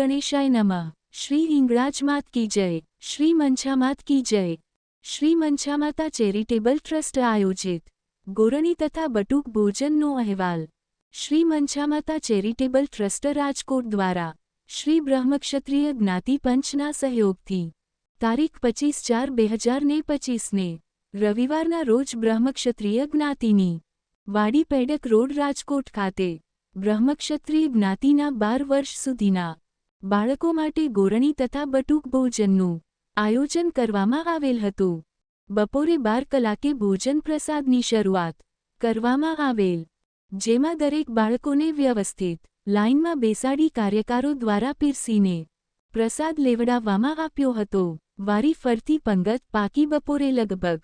ગણેશાય નમઃ. શ્રી હિંગળાજ માત કી જય. શ્રી મંછામાત કી જય. શ્રી મંછામાતા ચેરિટેબલ ટ્રસ્ટ આયોજિત. ગોરણી તથા બટુક ભોજનનો અહેવાલ. શ્રી મંછામાતા ચેરિટેબલ ટ્રસ્ટ રાજકોટ દ્વારા. શ્રી બ્રહ્મક્ષત્રિય જ્ઞાતિ પંચના સહયોગથી. તારીખ પચીસ ચાર બે હજાર ને પચીસને. રવિવારના રોજ બ્રહ્મક્ષત્રિય જ્ઞાતિની. વાડી પેડક રોડ રાજકોટ ખાતે. બ્રહ્મક્ષત્રિય જ્ઞાતિના બાર વર્ષ સુધીના. બાળકો માટે ગોરણી તથા બટુક ભોજનનું આયોજન કરવામાં આવેલ હતું. બપોરે બાર કલાકે ભોજન પ્રસાદની શરૂઆત કરવામાં આવેલ. જેમાં દરેક બાળકોને વ્યવસ્થિત લાઇનમાં બેસાડી કાર્યકારો દ્વારા પીરસીને પ્રસાદ લેવડાવવામાં આપ્યો હતો. વારી ફરતી પંગત પાકી બપોરે લગભગ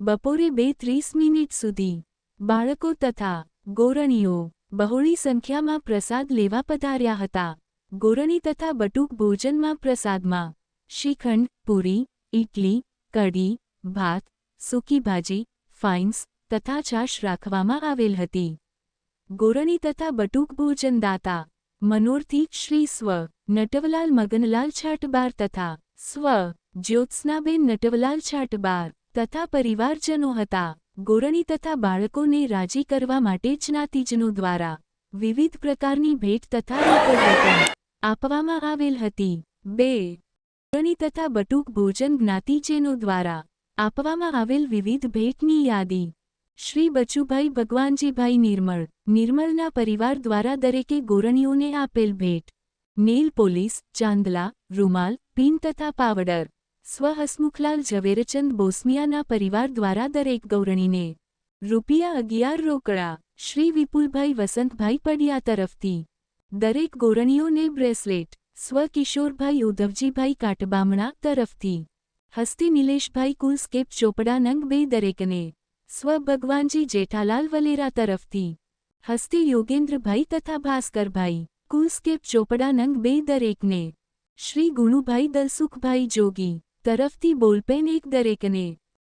બપોરે બે ત્રીસ મિનિટ સુધી બાળકો તથા ગોરણીઓ બહોળી સંખ્યામાં પ્રસાદ લેવા પધાર્યા હતા. ગોરણી તથા બટુક ભોજનમાં પ્રસાદમાં શ્રીખંડ, પૂરી ઇડલી કઢી, ભાત, સૂકી ભાજી, ફાઇન્સ તથા છાશ રાખવામાં આવેલ હતી. ગોરણી તથા બટુક ભોજનદાતા મનોરથી શ્રી સ્વ, નટવલાલ મગનલાલ છાટબાર તથા સ્વ, જ્યોત્સનાબેન નટવલાલ છાટબાર તથા પરિવારજનો હતા. ગોરણી તથા બાળકોને રાજી કરવા માટે જ્ઞાતિજનો દ્વારા વિવિધ પ્રકારની ભેટ તથા આપવામાં આવેલ હતી. બે. ગોરણી તથા બટુક ભોજન જ્ઞાતિજનો દ્વારા આપવામાં આવેલ વિવિધ ભેટની યાદી. શ્રી બચુભાઈ ભગવાનજીભાઈ નિર્મળ, નિર્મળના પરિવાર દ્વારા દરેકે ગોરણીઓને આપેલ ભેટ. નેલ પોલીસ, ચાંદલા, રૂમાલ ભીન તથા પાવડર. સ્વહસમુખલાલ ઝવેરચંદ બોસ્મિયાના પરિવાર દ્વારા દરેક ગૌરણીને રૂપિયા અગિયાર રોકડા. શ્રી વિપુલભાઈ વસંતભાઈ પડિયા તરફથી દરેક ગોરણીઓને બ્રેસલેટ સ્વ કિશોરભાઈ ઉધવજીભાઈ કાટબામણા તરફથી. હસ્તે નિલેશભાઈ કુલસ્કેપ ચોપડા નંગ બે દરેકને સ્વ ભગવાનજી જેઠાલાલ વલેરા તરફથી. હસ્તે યોગેન્દ્રભાઈ તથા ભાસ્કરભાઈ, કુલસ્કેપ ચોપડા નંગ બે દરેકને. શ્રી ગુણુભાઈ દલસુખભાઈ જોગી તરફથી બોલપેન એક દરેકને.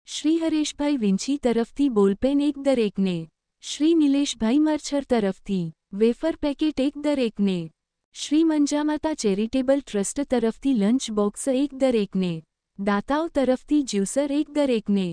શ્રી હરેશભાઈ વિંછી તરફથી બોલપેન એક દરેકને. શ્રી નિલેશભાઈ મરછર તરફથી. વેફર પેકેટ એક દરેકને શ્રી મંજામાતા ચેરિટેબલ ટ્રસ્ટ તરફથી લંચ બોક્સ એક દરેકને દાતાઓ તરફથી જ્યુસર એક દરેકને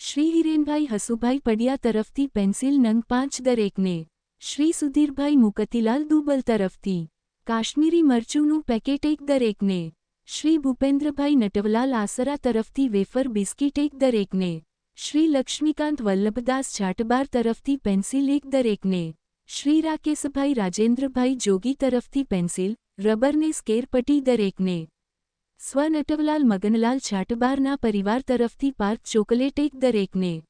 શ્રી હિરેનભાઈ હસુભાઈ પડિયા તરફથી પેન્સિલ નંગ પાંચ દરેકને શ્રી સુધીરભાઈ મુકતીલાલ દુબલ તરફથી કાશ્મીરી મરચુંનું પેકેટ એક દરેકને શ્રી ભૂપેન્દ્રભાઈ નટવલાલ આસરા તરફથી વેફર બિસ્કીટ એક દરેકને શ્રી લક્ષ્મીકાંત વલ્લભદાસ જાટબાર તરફથી પેન્સિલ એક દરેકને શ્રી રાકેશભાઈ રાજેન્દ્રભાઈ જોગી તરફથી પેન્સિલ, રબરને સ્કેરપટી દરેકને. સ્વ નટવલાલ મગનલાલ છાટબારના પરિવાર તરફથી પાર્ક ચોકલેટ એક દરેકને.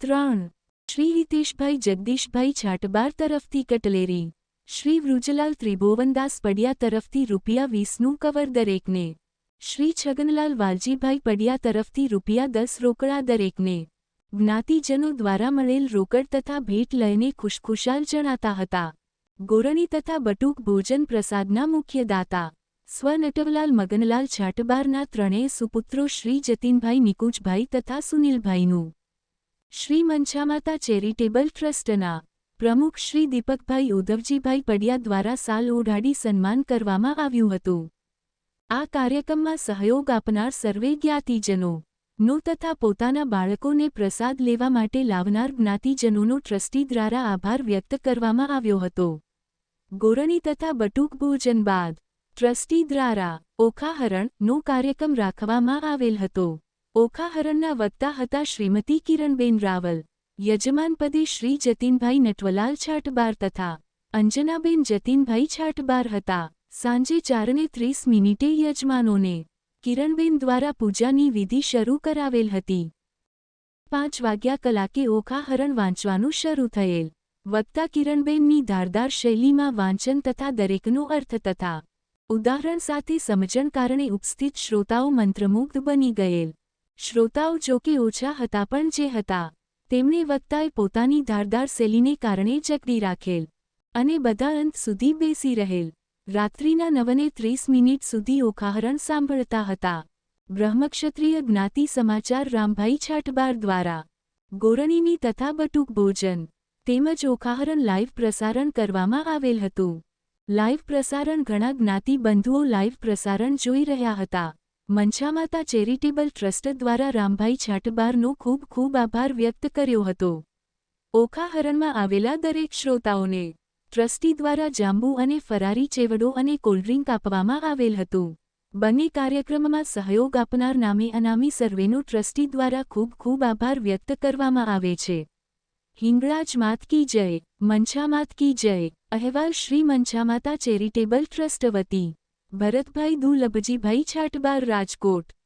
ત્રણ. શ્રી હિતેશભાઈ જગદીશભાઈ છાટબાર તરફથી કટલેરી. શ્રી વૃજલાલ ત્રિભુવનદાસ પડિયા તરફથી રૂપિયા વીસનું કવર દરેકને. શ્રી છગનલાલ વાલજીભાઈ પડિયા તરફથી રૂપિયા દસ રોકડા દરેકને. જ્ઞાતિજનો દ્વારા મળેલ રોકડ તથા ભેટ લઈને ખુશખુશાલ જણાતા હતા. ગોરણી તથા બટુક ભોજન પ્રસાદના મુખ્ય દાતા. સ્વનટવલાલ મગનલાલ છાટબારના ત્રણેય સુપુત્રો શ્રી જતીનભાઈ નિકુંજભાઈ તથા સુનિલભાઈનું. શ્રી મંછામાતા ચેરિટેબલ ટ્રસ્ટના પ્રમુખ શ્રી દીપકભાઈ ઉદ્ધવજીભાઈ પડિયા દ્વારા સાલ ઓઢાડી સન્માન કરવામાં આવ્યું હતું. આ કાર્યક્રમમાં સહયોગ આપનાર સર્વે જ્ઞાતિજનો નો તથા પોતાના બાળકોને પ્રસાદ લેવા માટે લાવનાર જ્ઞાતિજનોનો ટ્રસ્ટી દ્વારા આભાર વ્યક્ત કરવામાં આવ્યો હતો. ગોરણી તથા બટુક ભોજન બાદ, ટ્રસ્ટી દ્વારા ઓખાહરણનો કાર્યક્રમ રાખવામાં આવેલ હતો. ઓખાહરણના વક્તા હતા શ્રીમતી કિરણબેન રાવલ, યજમાનપદે શ્રી જતીનભાઈ નટવલાલ છાટબાર તથા અંજનાબેન જતીનભાઈ છાટબાર હતા. સાંજે ચારને ત્રીસ મિનિટે યજમાનોને કિરણબેન દ્વારા પૂજાની વિધિ શરૂ કરાવેલ હતી. પાંચ વાગ્યા કલાકે ઓખાહરણ વાંચવાનું શરૂ થયેલ. વક્તા કિરણબેનની ધારદાર શૈલીમાં વાંચન તથા દરેકનો અર્થ તથા ઉદાહરણ સાથે સમજણ કારણે ઉપસ્થિત શ્રોતાઓ મંત્રમુગ્ધ બની ગયેલ. શ્રોતાઓ જોકે ઓછા હતા પણ જે હતા, તેમણે વક્તાએ પોતાની ધારદાર શૈલીને કારણે જકડી રાખેલ અને બધા અંત સુધી બેસી રહેલ. રાત્રિના નવને ત્રીસ મિનિટ સુધી ઓખાહરણ સાંભળતા હતા. બ્રહ્મક્ષત્રિય જ્ઞાતિ સમાચાર રામભાઈ છાટબાર દ્વારા. ગોરણીની તથા બટુક ભોજન, તેમજ ઓખાહરણ લાઇવ પ્રસારણ કરવામાં આવેલ હતું. લાઈવ પ્રસારણ ઘણા જ્ઞાતિ બંધુઓ લાઈવ પ્રસારણ જોઈ રહ્યા હતા. મંછામાતા ચેરિટેબલ ટ્રસ્ટ દ્વારા રામભાઈ છાટબારનો ખૂબ ખૂબ આભાર વ્યક્ત કર્યો હતો. ઓખાહરણમાં આવેલા દરેક શ્રોતાઓને ટ્રસ્ટી દ્વારા જાંબુ અને ફરારી ચેવડો અને કોલ્ડ્રિંક આપવામાં આવેલ હતું. બંને કાર્યક્રમમાં સહયોગ આપનાર નામે અનામી સર્વેનો ટ્રસ્ટી દ્વારા ખૂબ ખૂબ આભાર વ્યક્ત કરવામાં આવે છે. હિંગળાજ માત કી જય મંછામાત કી જય, અહેવાલ શ્રી મંછામાતા ચેરિટેબલ ટ્રસ્ટ વતી, ભરતભાઈ દુલભજીભાઈ છાટબાર રાજકોટ.